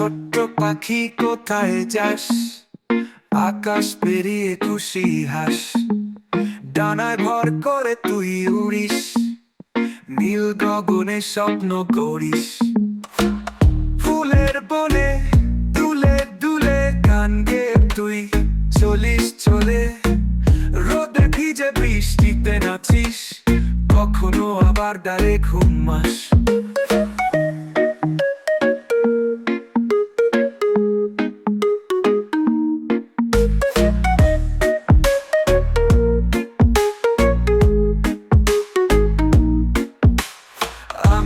পাখি কোথায় যাস? আকাশ পেরিয়ে খুশি হাস। ডানায় ভর করে তুই উড়িস। নীল গগনে স্বপ্ন করিস। ফুলের বনে দুলে দুলে গান গে তুই চলিস, চলে। রোদে ভিজে বৃষ্টিতে নাচিস। কখনো আবার ডালে ঘুমাস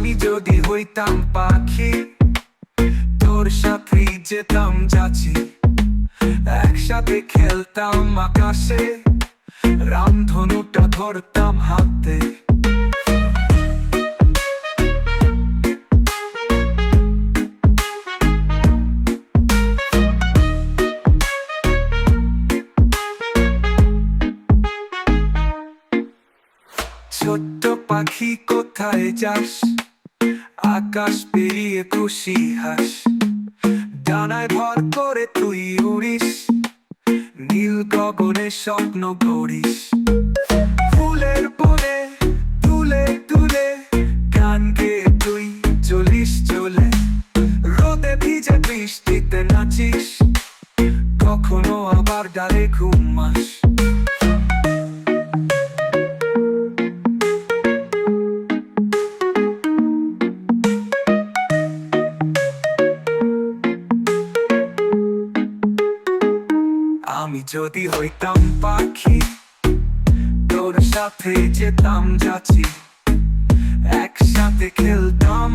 আমি যদি হইতাম পাখি, তোর সাথে যেতাম যাচ্ছি। একসাথে খেলতাম আকাশে, রামধনুটা ধরতাম হাতে। ছোট্ট পাখি কোথায় যাস? আকাশ পেরিয়ে খুশি হাস। ডানায় ভর করে তুই উড়িস। নীল গগনে স্বপ্ন গড়িস। ফুলের বনে তুলে তুলে গান গেয়ে তুই চলিস, চলে। রোদে ভিজে বৃষ্টিতে নাচিস। কখনো আবার ডালে ঘুমাস। আমি যদি হইতাম পাখি তোর সাথে যেতাম যাচ্ছি একসাথে খেলতাম